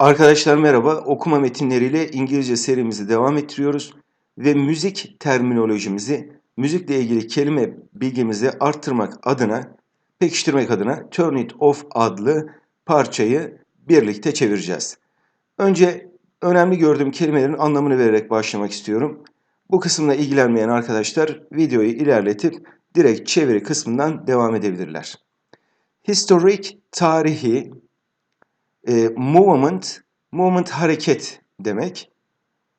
Arkadaşlar merhaba. Okuma metinleriyle İngilizce serimizi devam ettiriyoruz ve müzik terminolojimizi, müzikle ilgili kelime bilgimizi arttırmak adına, pekiştirmek adına Turn It Off adlı parçayı birlikte çevireceğiz. Önce önemli gördüğüm kelimelerin anlamını vererek başlamak istiyorum. Bu kısımla ilgilenmeyen arkadaşlar videoyu ilerletip direkt çeviri kısmından devam edebilirler. Historic, tarihi, e, movement, movement hareket demek.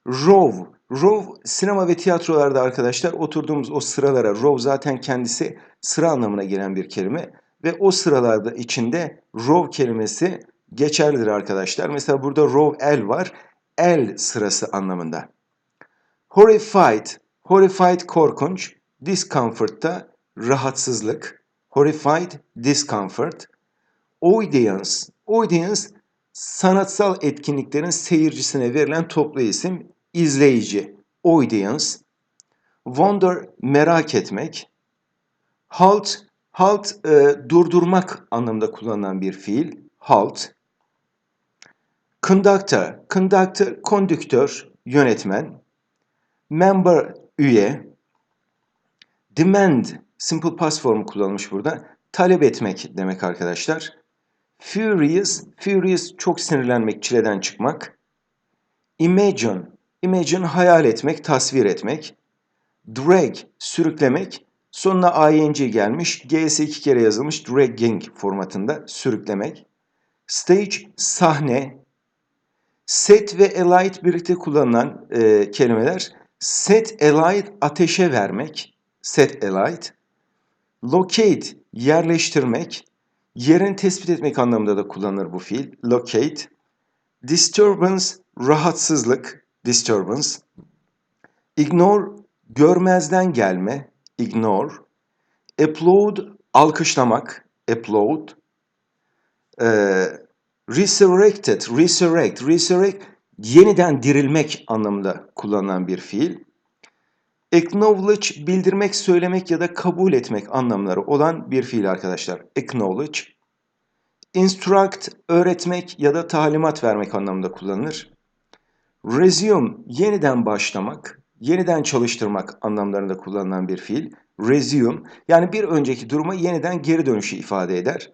Row, row sinema ve tiyatrolarda arkadaşlar oturduğumuz o sıralara, row zaten kendisi sıra anlamına gelen bir kelime ve o sıralarda içinde row kelimesi geçerlidir arkadaşlar. Mesela burada row el var, el sırası anlamında. Horrified, horrified korkunç, discomfort da rahatsızlık, horrified discomfort. Audience, audience sanatsal etkinliklerin seyircisine verilen toplu isim, izleyici, audience. Wonder, merak etmek. Halt, halt e, durdurmak anlamında kullanılan bir fiil, halt. Conductor, conductor, kondüktör, yönetmen. Member, üye. Demand, simple past formu kullanılmış burada. Talep etmek demek arkadaşlar. Furious, furious çok sinirlenmek, çileden çıkmak. Imagine, imagine hayal etmek, tasvir etmek. Drag, sürüklemek. Sonuna ing gelmiş, g'si iki kere yazılmış dragging formatında sürüklemek. Stage, sahne. Set ve alight birlikte kullanılan e, kelimeler. Set alight, ateşe vermek. Set alight. Locate, yerleştirmek. Yerini tespit etmek anlamında da kullanılır bu fiil. Locate. Disturbance, rahatsızlık. Disturbance. Ignore, görmezden gelme. Ignore. Applaud, alkışlamak. Applaud. Ee, resurrected, resurrect, resurrect, yeniden dirilmek anlamında kullanılan bir fiil. Acknowledge bildirmek, söylemek ya da kabul etmek anlamları olan bir fiil arkadaşlar. Acknowledge. Instruct öğretmek ya da talimat vermek anlamında kullanılır. Resume yeniden başlamak, yeniden çalıştırmak anlamlarında kullanılan bir fiil. Resume yani bir önceki duruma yeniden geri dönüşü ifade eder.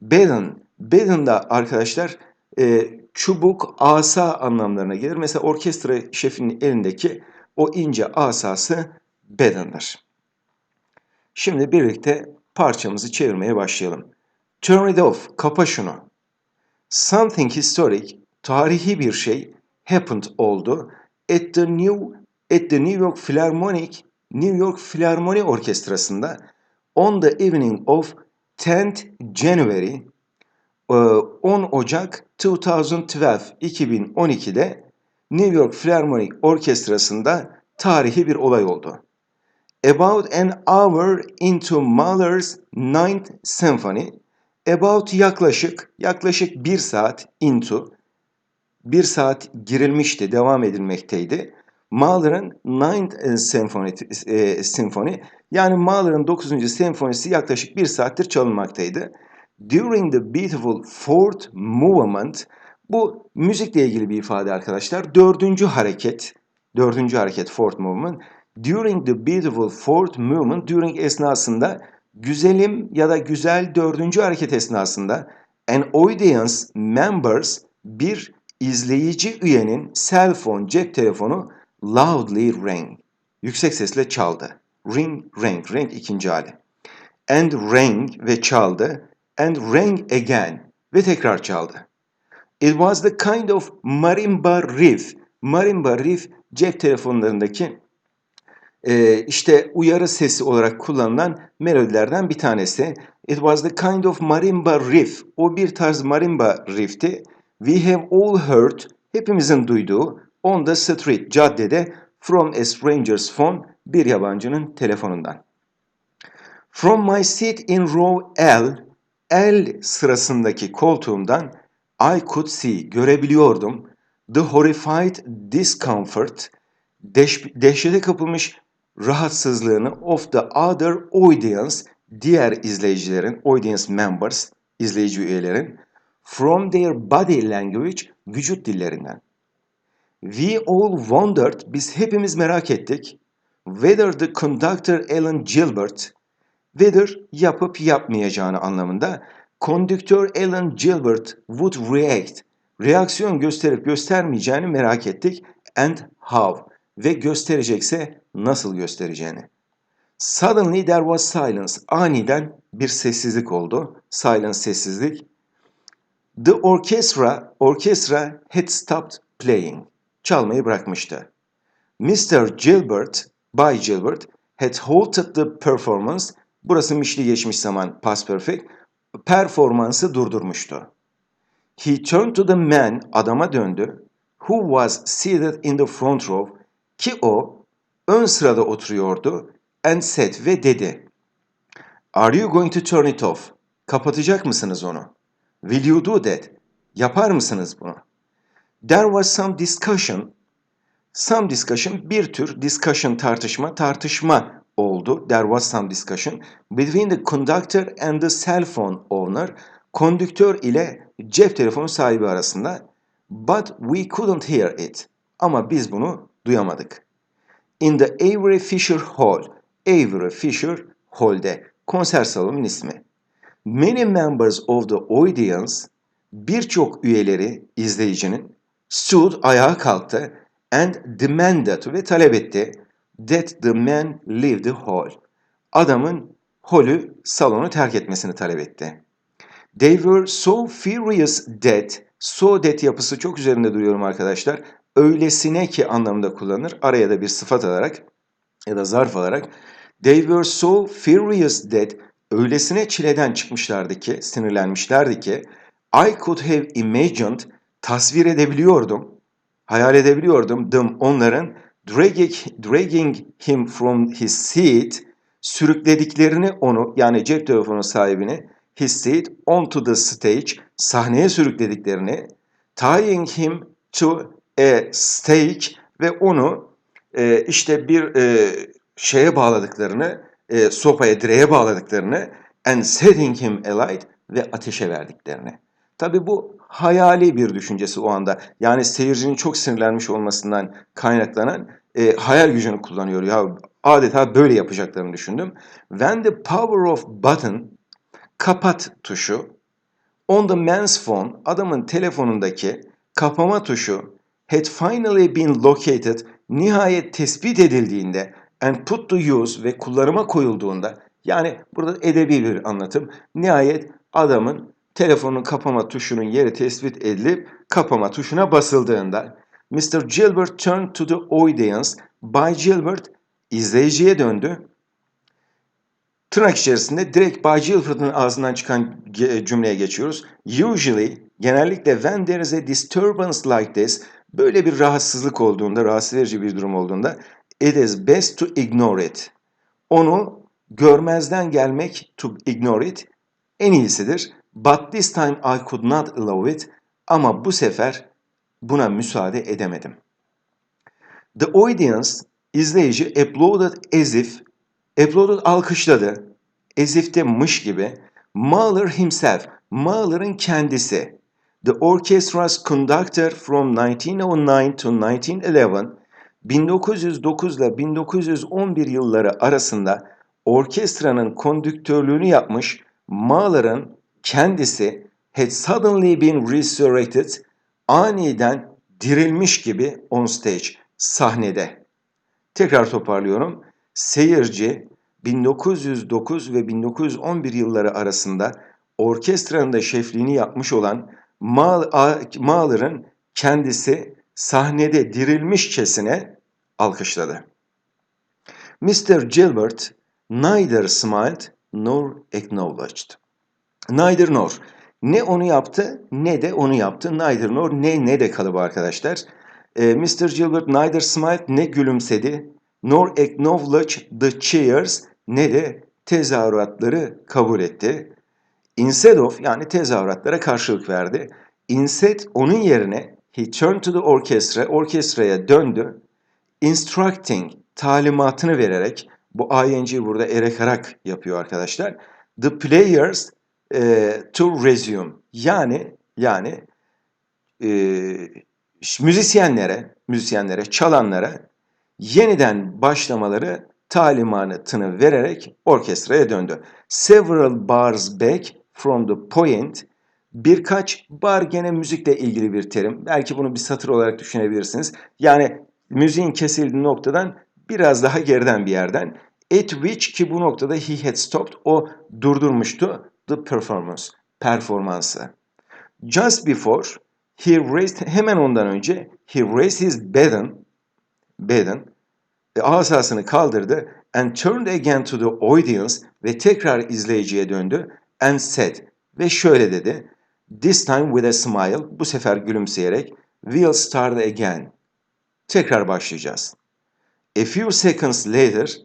Baton, baton da arkadaşlar e, çubuk, asa anlamlarına gelir. Mesela orkestra şefinin elindeki o ince asası baton'dır. Şimdi birlikte parçamızı çevirmeye başlayalım. Turn it off, kapa şunu. Something historic, tarihi bir şey happened oldu at the New at the New York Philharmonic New York Philharmonic Orkestrası'nda on the evening of 10th January 10 Ocak 2012 2012'de New York Philharmonic Orkestrası'nda tarihi bir olay oldu. About an hour into Mahler's Ninth Symphony, about yaklaşık, yaklaşık bir saat into, bir saat girilmişti, devam edilmekteydi. Mahler'ın Ninth Symphony, e, Symphony yani Mahler'ın 9. senfonisi yaklaşık bir saattir çalınmaktaydı. During the beautiful fourth movement, bu müzikle ilgili bir ifade arkadaşlar. Dördüncü hareket, dördüncü hareket fourth movement. During the beautiful fourth movement, during esnasında güzelim ya da güzel dördüncü hareket esnasında an audience members bir izleyici üyenin cell phone cep telefonu loudly rang. Yüksek sesle çaldı. Ring, rang, rang ikinci hali. And rang ve çaldı. And rang again ve tekrar çaldı. It was the kind of marimba riff. Marimba riff cep telefonlarındaki e, işte uyarı sesi olarak kullanılan melodilerden bir tanesi. It was the kind of marimba riff. O bir tarz marimba riff'ti. We have all heard, hepimizin duyduğu, on the street, caddede, from a stranger's phone, bir yabancının telefonundan. From my seat in row L, L sırasındaki koltuğumdan I could see, görebiliyordum. The horrified discomfort, deş, dehşete kapılmış rahatsızlığını of the other audience, diğer izleyicilerin, audience members, izleyici üyelerin, from their body language, vücut dillerinden. We all wondered, biz hepimiz merak ettik, whether the conductor Alan Gilbert, whether yapıp yapmayacağını anlamında, konduktör Alan Gilbert would react, reaksiyon gösterip göstermeyeceğini merak ettik, and how, ve gösterecekse nasıl göstereceğini. Suddenly there was silence. Aniden bir sessizlik oldu. Silence sessizlik. The orchestra, orchestra had stopped playing. Çalmayı bırakmıştı. Mr. Gilbert, Bay Gilbert had halted the performance. Burası mişli geçmiş zaman past perfect. Performansı durdurmuştu. He turned to the man, adama döndü. Who was seated in the front row. Ki o ön sırada oturuyordu. And said ve dedi. Are you going to turn it off? Kapatacak mısınız onu? Will you do that? Yapar mısınız bunu? There was some discussion. Some discussion bir tür discussion tartışma tartışma oldu. There was some discussion between the conductor and the cell phone owner. Kondüktör ile cep telefonu sahibi arasında. But we couldn't hear it. Ama biz bunu duyamadık. In the Avery Fisher Hall. Avery Fisher Hall'de. Konser salonunun ismi. Many members of the audience, birçok üyeleri izleyicinin stood ayağa kalktı and demanded ve talep etti that the man leave the hall. Adamın holü, salonu terk etmesini talep etti. They were so furious that, so that yapısı çok üzerinde duruyorum arkadaşlar. Öylesine ki anlamında kullanılır. Araya da bir sıfat alarak ya da zarf alarak. They were so furious that, öylesine çileden çıkmışlardı ki, sinirlenmişlerdi ki, I could have imagined, tasvir edebiliyordum, hayal edebiliyordum them onların dragging, dragging him from his seat, sürüklediklerini onu yani cep telefonu sahibini his seat onto the stage, sahneye sürüklediklerini, tying him to a stake ve onu e, işte bir e, şeye bağladıklarını, e, sopaya, direğe bağladıklarını and setting him alight ve ateşe verdiklerini. Tabi bu hayali bir düşüncesi o anda. Yani seyircinin çok sinirlenmiş olmasından kaynaklanan e, hayal gücünü kullanıyor. Ya adeta böyle yapacaklarını düşündüm. When the power of button kapat tuşu on the man's phone adamın telefonundaki kapama tuşu had finally been located nihayet tespit edildiğinde and put to use ve kullanıma koyulduğunda yani burada edebi bir anlatım nihayet adamın telefonun kapama tuşunun yeri tespit edilip kapama tuşuna basıldığında Mr. Gilbert turned to the audience. Bay Gilbert izleyiciye döndü. Tırnak içerisinde direkt Bay Gilbert'ın ağzından çıkan cümleye geçiyoruz. Usually, genellikle when there is a disturbance like this, böyle bir rahatsızlık olduğunda, rahatsız verici bir durum olduğunda, it is best to ignore it. Onu görmezden gelmek, to ignore it, en iyisidir. But this time I could not allow it. Ama bu sefer buna müsaade edemedim. The audience, izleyici applauded as if, applauded alkışladı, as if de mış gibi. Mahler himself, Mahler'ın kendisi. The orchestra's conductor from 1909 to 1911, 1909 ile 1911 yılları arasında orkestranın kondüktörlüğünü yapmış Mahler'ın kendisi had suddenly been resurrected, aniden dirilmiş gibi on stage, sahnede. Tekrar toparlıyorum. Seyirci 1909 ve 1911 yılları arasında orkestranın da şefliğini yapmış olan Mahler'ın kendisi sahnede dirilmişçesine alkışladı. Mr. Gilbert neither smiled nor acknowledged. Neither nor. Ne onu yaptı ne de onu yaptı. Neither nor ne ne de kalıbı arkadaşlar. E, Mr. Gilbert neither smiled ne gülümsedi nor acknowledged the cheers ne de tezahüratları kabul etti. Instead of yani tezahüratlara karşılık verdi. Instead onun yerine he turned to the orchestra, orkestraya döndü. Instructing talimatını vererek bu ing burada erekarak yapıyor arkadaşlar. The players e, to resume yani Yani e, müzisyenlere, müzisyenlere, çalanlara yeniden başlamaları talimatını vererek orkestraya döndü. Several bars back from the point birkaç bar gene müzikle ilgili bir terim. Belki bunu bir satır olarak düşünebilirsiniz. Yani müziğin kesildiği noktadan biraz daha geriden bir yerden. At which ki bu noktada he had stopped o durdurmuştu the performance performansı. Just before he raised hemen ondan önce he raised his baton baton e, asasını kaldırdı and turned again to the audience ve tekrar izleyiciye döndü and said ve şöyle dedi this time with a smile bu sefer gülümseyerek we'll start again tekrar başlayacağız. A few seconds later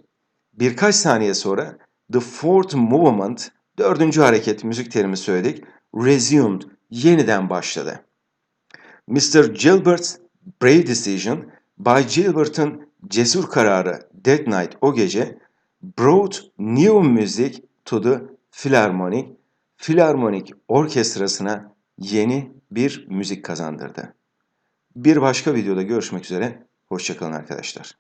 birkaç saniye sonra the fourth movement dördüncü hareket müzik terimi söyledik resumed yeniden başladı. Mr. Gilbert's brave decision Bay Gilbert'ın cesur kararı That Night o gece brought new music to the Philharmonic, Filarmonik orkestrasına yeni bir müzik kazandırdı. Bir başka videoda görüşmek üzere, hoşçakalın arkadaşlar.